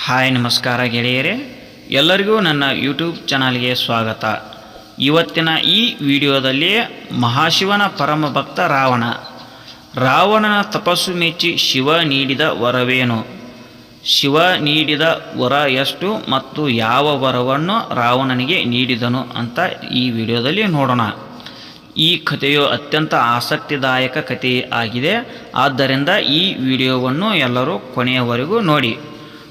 Hi, ನಮಸ್ಕಾರ ಗೆಳೆಯರೇ. ಎಲ್ಲರಿಗೂ ನನ್ನ ಯೂಟ್ಯೂಬ್ ಚಾನಲ್ಗೆ ಸ್ವಾಗತ. ಇವತ್ತಿನ ಈ ವಿಡಿಯೋದಲ್ಲಿ ಮಹಾಶಿವನ ಪರಮ ಭಕ್ತ ರಾವಣ. ರಾವಣನ ತಪಸ್ಸು ಮೆಚ್ಚಿ ಶಿವ ನೀಡಿದ ವರವೇನು? ಶಿವ ನೀಡಿದ ವರ ಎಷ್ಟು ಮತ್ತು ಯಾವ ವರವನ್ನು ರಾವಣನಿಗೆ ನೀಡಿದನು ಅಂತ ಈ ವಿಡಿಯೋದಲ್ಲಿ ನೋಡೋಣ. ಈ ಕಥೆಯು ಅತ್ಯಂತ ಆಸಕ್ತಿದಾಯಕ ಕಥೆ ಆಗಿದೆ. ಆದ್ದರಿಂದ ಈ ವಿಡಿಯೋವನ್ನು ಎಲ್ಲರೂ ಕೊನೆಯವರೆಗೂ ನೋಡಿ.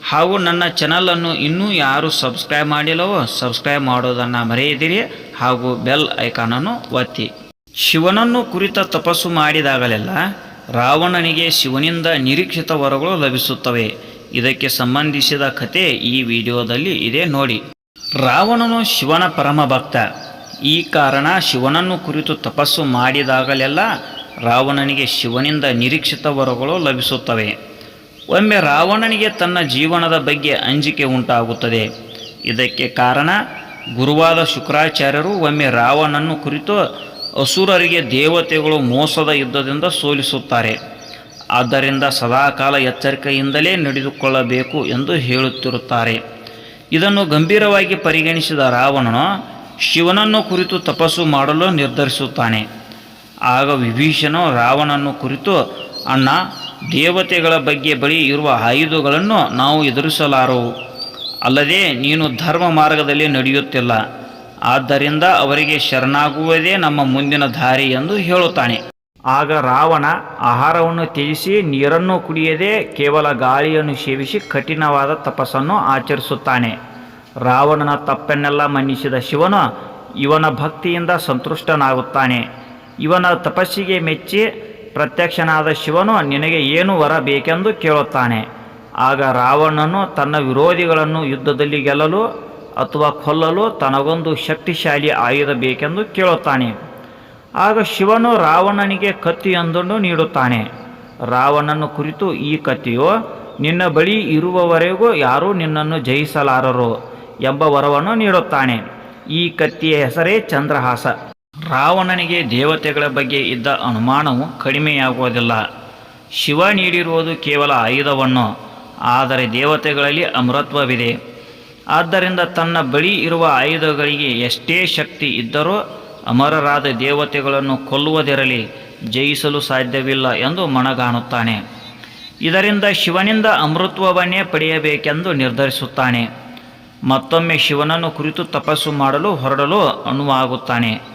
ಹಾಗೂ ನನ್ನ ಚಾನಲನ್ನು ಇನ್ನೂ ಯಾರು ಸಬ್ಸ್ಕ್ರೈಬ್ ಮಾಡಿಲ್ಲವೋ ಸಬ್ಸ್ಕ್ರೈಬ್ ಮಾಡೋದನ್ನು ಮರೆಯದಿರಿ ಹಾಗೂ ಬೆಲ್ ಐಕಾನನ್ನು ಒತ್ತಿ. ಶಿವನನ್ನು ಕುರಿತ ತಪಸ್ಸು ಮಾಡಿದಾಗಲೆಲ್ಲ ರಾವಣನಿಗೆ ಶಿವನಿಂದ ನಿರೀಕ್ಷಿತ ವರಗಳು ಲಭಿಸುತ್ತವೆ. ಇದಕ್ಕೆ ಸಂಬಂಧಿಸಿದ ಕತೆ ಈ ವಿಡಿಯೋದಲ್ಲಿ ಇದೆ ನೋಡಿ. ರಾವಣನು ಶಿವನ ಪರಮ ಭಕ್ತ ಈ ಕಾರಣ ಶಿವನನ್ನು ಕುರಿತು ತಪಸ್ಸು ಮಾಡಿದಾಗಲೆಲ್ಲ ರಾವಣನಿಗೆ ಶಿವನಿಂದ ನಿರೀಕ್ಷಿತ ವರಗಳು ಲಭಿಸುತ್ತವೆ. ಒಮ್ಮೆ ರಾವಣನಿಗೆ ತನ್ನ ಜೀವನದ ಬಗ್ಗೆ ಅಂಜಿಕೆ ಉಂಟಾಗುತ್ತದೆ. ಇದಕ್ಕೆ ಕಾರಣ ಗುರುವಾದ ಶುಕ್ರಾಚಾರ್ಯರು ಒಮ್ಮೆ ರಾವಣನ್ನು ಕುರಿತು ಅಸುರರಿಗೆ ದೇವತೆಗಳು ಮೋಸದ ಯುದ್ಧದಿಂದ ಸೋಲಿಸುತ್ತಾರೆ. ಆದ್ದರಿಂದ ಸದಾಕಾಲ ಎಚ್ಚರಿಕೆಯಿಂದಲೇ ನಡೆದುಕೊಳ್ಳಬೇಕು ಎಂದು ಹೇಳುತ್ತಿರುತ್ತಾರೆ. ಇದನ್ನು ಗಂಭೀರವಾಗಿ ಪರಿಗಣಿಸಿದ ರಾವಣನು ಶಿವನನ್ನು ಕುರಿತು ತಪಸ್ಸು ಮಾಡಲು ನಿರ್ಧರಿಸುತ್ತಾನೆ. ಆಗ ವಿಭೀಷಣ ರಾವಣನ್ನು ಕುರಿತು, ಅಣ್ಣ ದೇವತೆಗಳ ಬಗ್ಗೆ ಬಳಿ ಇರುವ ಆಯುಧಗಳನ್ನು ನಾವು ಎದುರಿಸಲಾರವು ಅಲ್ಲದೆ ನೀನು ಧರ್ಮ ಮಾರ್ಗದಲ್ಲಿ ನಡೆಯುತ್ತಿಲ್ಲ. ಆದ್ದರಿಂದ ಅವರಿಗೆ ಶರಣಾಗುವುದೇ ನಮ್ಮ ಮುಂದಿನ ದಾರಿ ಎಂದು ಹೇಳುತ್ತಾನೆ. ಆಗ ರಾವಣ ಆಹಾರವನ್ನು ತ್ಯಜಿಸಿ ನೀರನ್ನು ಕುಡಿಯದೆ ಕೇವಲ ಗಾಳಿಯನ್ನು ಸೇವಿಸಿ ಕಠಿಣವಾದ ತಪಸ್ಸನ್ನು ಆಚರಿಸುತ್ತಾನೆ. ರಾವಣನ ತಪ್ಪನ್ನೆಲ್ಲ ಮನ್ನಿಸಿದ ಶಿವನು ಇವನ ಭಕ್ತಿಯಿಂದ ಸಂತುಷ್ಟನಾಗುತ್ತಾನೆ. ಇವನ ತಪಸ್ಸಿಗೆ ಮೆಚ್ಚಿ ಪ್ರತ್ಯಕ್ಷನಾದ ಶಿವನು ನಿನಗೆ ಏನು ವರ ಬೇಕೆಂದು ಕೇಳುತ್ತಾನೆ. ಆಗ ರಾವಣನು ತನ್ನ ವಿರೋಧಿಗಳನ್ನು ಯುದ್ಧದಲ್ಲಿ ಗೆಲ್ಲಲು ಅಥವಾ ಕೊಲ್ಲಲು ತನಗೊಂದು ಶಕ್ತಿಶಾಲಿ ಆಯುಧ ಬೇಕೆಂದು ಕೇಳುತ್ತಾನೆ. ಆಗ ಶಿವನು ರಾವಣನಿಗೆ ಕತ್ತಿಯೊಂದನ್ನು ನೀಡುತ್ತಾನೆ. ರಾವಣನ ಕುರಿತು ಈ ಕತ್ತಿಯು, ನಿನ್ನ ಬಳಿ ಇರುವವರೆಗೂ ಯಾರೂ ನಿನ್ನನ್ನು ಜಯಿಸಲಾರರು ಎಂಬ ವರವನ್ನು ನೀಡುತ್ತಾನೆ. ಈ ಕತ್ತಿಯ ಹೆಸರೇ ಚಂದ್ರಹಾಸ. ರಾವಣನಿಗೆ ದೇವತೆಗಳ ಬಗ್ಗೆ ಇದ್ದ ಅನುಮಾನವು ಕಡಿಮೆಯಾಗುವುದಿಲ್ಲ. ಶಿವ ನೀಡಿರುವುದು ಕೇವಲ ಆಯುಧವನ್ನು, ಆದರೆ ದೇವತೆಗಳಲ್ಲಿ ಅಮೃತ್ವವಿದೆ. ಆದ್ದರಿಂದ ತನ್ನ ಬಳಿ ಇರುವ ಆಯುಧಗಳಿಗೆ ಎಷ್ಟೇ ಶಕ್ತಿ ಇದ್ದರೂ ಅಮರರಾದ ದೇವತೆಗಳನ್ನು ಕೊಲ್ಲುವುದಿರಲಿ, ಜಯಿಸಲು ಸಾಧ್ಯವಿಲ್ಲ ಎಂದು ಮನಗಾಣುತ್ತಾನೆ. ಇದರಿಂದ ಶಿವನಿಂದ ಅಮೃತ್ವವನ್ನೇ ಪಡೆಯಬೇಕೆಂದು ನಿರ್ಧರಿಸುತ್ತಾನೆ. ಮತ್ತೊಮ್ಮೆ ಶಿವನನ್ನು ಕುರಿತು ತಪಸ್ಸು ಮಾಡಲು ಹೊರಡಲು ಅನುವಾಗುತ್ತಾನೆ.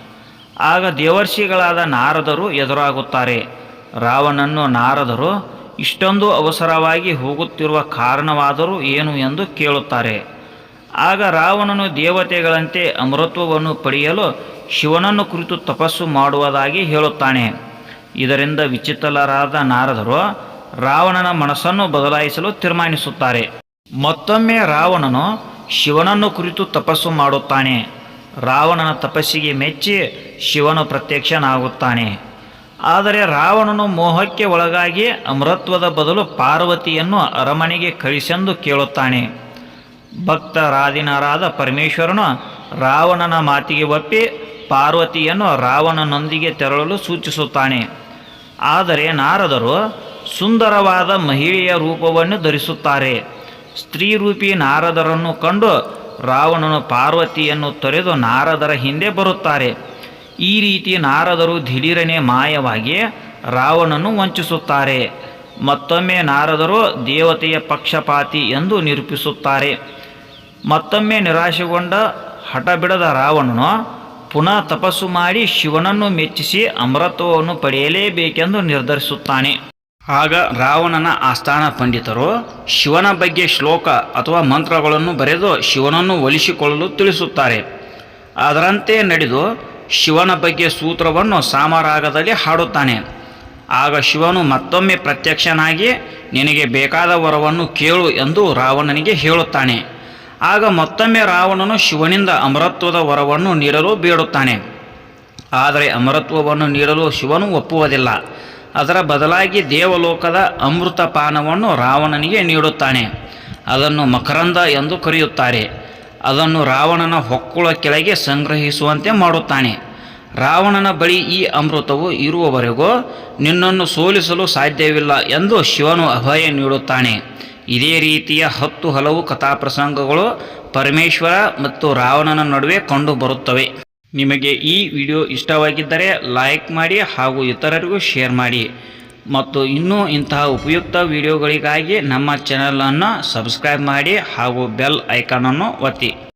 ಆಗ ದೇವರ್ಷಿಗಳಾದ ನಾರದರು ಎದುರಾಗುತ್ತಾರೆ. ರಾವಣನ್ನು ನಾರದರು, ಇಷ್ಟೊಂದು ಅವಸರವಾಗಿ ಹೋಗುತ್ತಿರುವ ಕಾರಣವಾದರೂ ಏನು ಎಂದು ಕೇಳುತ್ತಾರೆ. ಆಗ ರಾವಣನು ದೇವತೆಗಳಂತೆ ಅಮೃತ್ವವನ್ನು ಪಡೆಯಲು ಶಿವನನ್ನು ಕುರಿತು ತಪಸ್ಸು ಮಾಡುವುದಾಗಿ ಹೇಳುತ್ತಾನೆ. ಇದರಿಂದ ವಿಚಿತ್ರರಾದ ನಾರದರು ರಾವಣನ ಮನಸ್ಸನ್ನು ಬದಲಾಯಿಸಲು ತೀರ್ಮಾನಿಸುತ್ತಾರೆ. ಮತ್ತೊಮ್ಮೆ ರಾವಣನು ಶಿವನನ್ನು ಕುರಿತು ತಪಸ್ಸು ಮಾಡುತ್ತಾನೆ. ರಾವಣನ ತಪಸ್ಸಿಗೆ ಮೆಚ್ಚಿ ಶಿವನು ಪ್ರತ್ಯಕ್ಷನಾಗುತ್ತಾನೆ. ಆದರೆ ರಾವಣನು ಮೋಹಕ್ಕೆ ಒಳಗಾಗಿ ಅಮೃತ್ವದ ಬದಲು ಪಾರ್ವತಿಯನ್ನು ಅರಮನೆಗೆ ಕಳಿಸೆಂದು ಕೇಳುತ್ತಾನೆ. ಭಕ್ತರಾದಿನರಾದ ಪರಮೇಶ್ವರನು ರಾವಣನ ಮಾತಿಗೆ ಒಪ್ಪಿ ಪಾರ್ವತಿಯನ್ನು ರಾವಣನೊಂದಿಗೆ ತೆರಳಲು ಸೂಚಿಸುತ್ತಾನೆ. ಆದರೆ ನಾರದರು ಸುಂದರವಾದ ಮಹಿಳೆಯ ರೂಪವನ್ನು ಧರಿಸುತ್ತಾರೆ. ಸ್ತ್ರೀರೂಪಿ ನಾರದರನ್ನು ಕಂಡು ರಾವಣನು ಪಾರ್ವತಿಯನ್ನು ತೊರೆದು ನಾರದರ ಹಿಂದೆ ಬರುತ್ತಾರೆ. ಈ ರೀತಿ ನಾರದರು ದಿಢೀರನೆ ಮಾಯವಾಗಿ ರಾವಣನು ವಂಚಿಸುತ್ತಾರೆ. ಮತ್ತೊಮ್ಮೆ ನಾರದರು ದೇವತೆಯ ಪಕ್ಷಪಾತಿ ಎಂದು ನಿರೂಪಿಸುತ್ತಾರೆ. ಮತ್ತೊಮ್ಮೆ ನಿರಾಶೆಗೊಂಡ ಹಠಬಿಡದ ರಾವಣನು ಪುನಃ ತಪಸ್ಸು ಮಾಡಿ ಶಿವನನ್ನು ಮೆಚ್ಚಿಸಿ ಅಮೃತವನ್ನು ಪಡೆಯಲೇಬೇಕೆಂದು ನಿರ್ಧರಿಸುತ್ತಾನೆ. ಆಗ ರಾವಣನ ಆಸ್ಥಾನ ಪಂಡಿತರು ಶಿವನ ಬಗ್ಗೆ ಶ್ಲೋಕ ಅಥವಾ ಮಂತ್ರಗಳನ್ನು ಬರೆದು ಶಿವನನ್ನು ಒಲಿಸಿಕೊಳ್ಳಲು ತಿಳಿಸುತ್ತಾರೆ. ಅದರಂತೆ ನಡೆದು ಶಿವನ ಬಗ್ಗೆ ಸೂತ್ರವನ್ನು ಸಾಮರಾಗದಲ್ಲಿ ಹಾಡುತ್ತಾನೆ. ಆಗ ಶಿವನು ಮತ್ತೊಮ್ಮೆ ಪ್ರತ್ಯಕ್ಷನಾಗಿ, ನಿನಗೆ ಬೇಕಾದ ವರವನ್ನು ಕೇಳು ಎಂದು ರಾವಣನಿಗೆ ಹೇಳುತ್ತಾನೆ. ಆಗ ಮತ್ತೊಮ್ಮೆ ರಾವಣನು ಶಿವನಿಂದ ಅಮರತ್ವದ ವರವನ್ನು ನೀಡಲು ಬೇಡುತ್ತಾನೆ. ಆದರೆ ಅಮರತ್ವವನ್ನು ನೀಡಲು ಶಿವನು ಒಪ್ಪುವುದಿಲ್ಲ. ಅದರ ಬದಲಾಗಿ ದೇವಲೋಕದ ಅಮೃತ ಪಾನವನ್ನು ರಾವಣನಿಗೆ ನೀಡುತ್ತಾನೆ. ಅದನ್ನು ಮಕರಂದ ಎಂದು ಕರೆಯುತ್ತಾರೆ. ಅದನ್ನು ರಾವಣನ ಹೊಕ್ಕುಳ ಕೆಳಗೆ ಸಂಗ್ರಹಿಸುವಂತೆ ಮಾಡುತ್ತಾನೆ. ರಾವಣನ ಬಳಿ ಈ ಅಮೃತವು ಇರುವವರೆಗೂ ನಿನ್ನನ್ನು ಸೋಲಿಸಲು ಸಾಧ್ಯವಿಲ್ಲ ಎಂದು ಶಿವನು ಅಭಯ ನೀಡುತ್ತಾನೆ. ಇದೇ ರೀತಿಯ ಹತ್ತು ಹಲವು ಕಥಾಪ್ರಸಂಗಗಳು ಪರಮೇಶ್ವರ ಮತ್ತು ರಾವಣನ ನಡುವೆ ಕಂಡು ಬರುತ್ತವೆ ನಿಮಗೆ ಈ ವಿಡಿಯೋ ಇಷ್ಟವಾಗಿದ್ದರೆ ಲೈಕ್ ಮಾಡಿ ಹಾಗೂ ಇತರರಿಗೂ ಶೇರ್ ಮಾಡಿ. ಮತ್ತು ಇನ್ನೂ ಇಂತಹ ಉಪಯುಕ್ತ ವಿಡಿಯೋಗಳಿಗಾಗಿ ನಮ್ಮ ಚಾನಲನ್ನು ಸಬ್ಸ್ಕ್ರೈಬ್ ಮಾಡಿ ಹಾಗೂ ಬೆಲ್ ಐಕಾನನ್ನು ಒತ್ತಿ.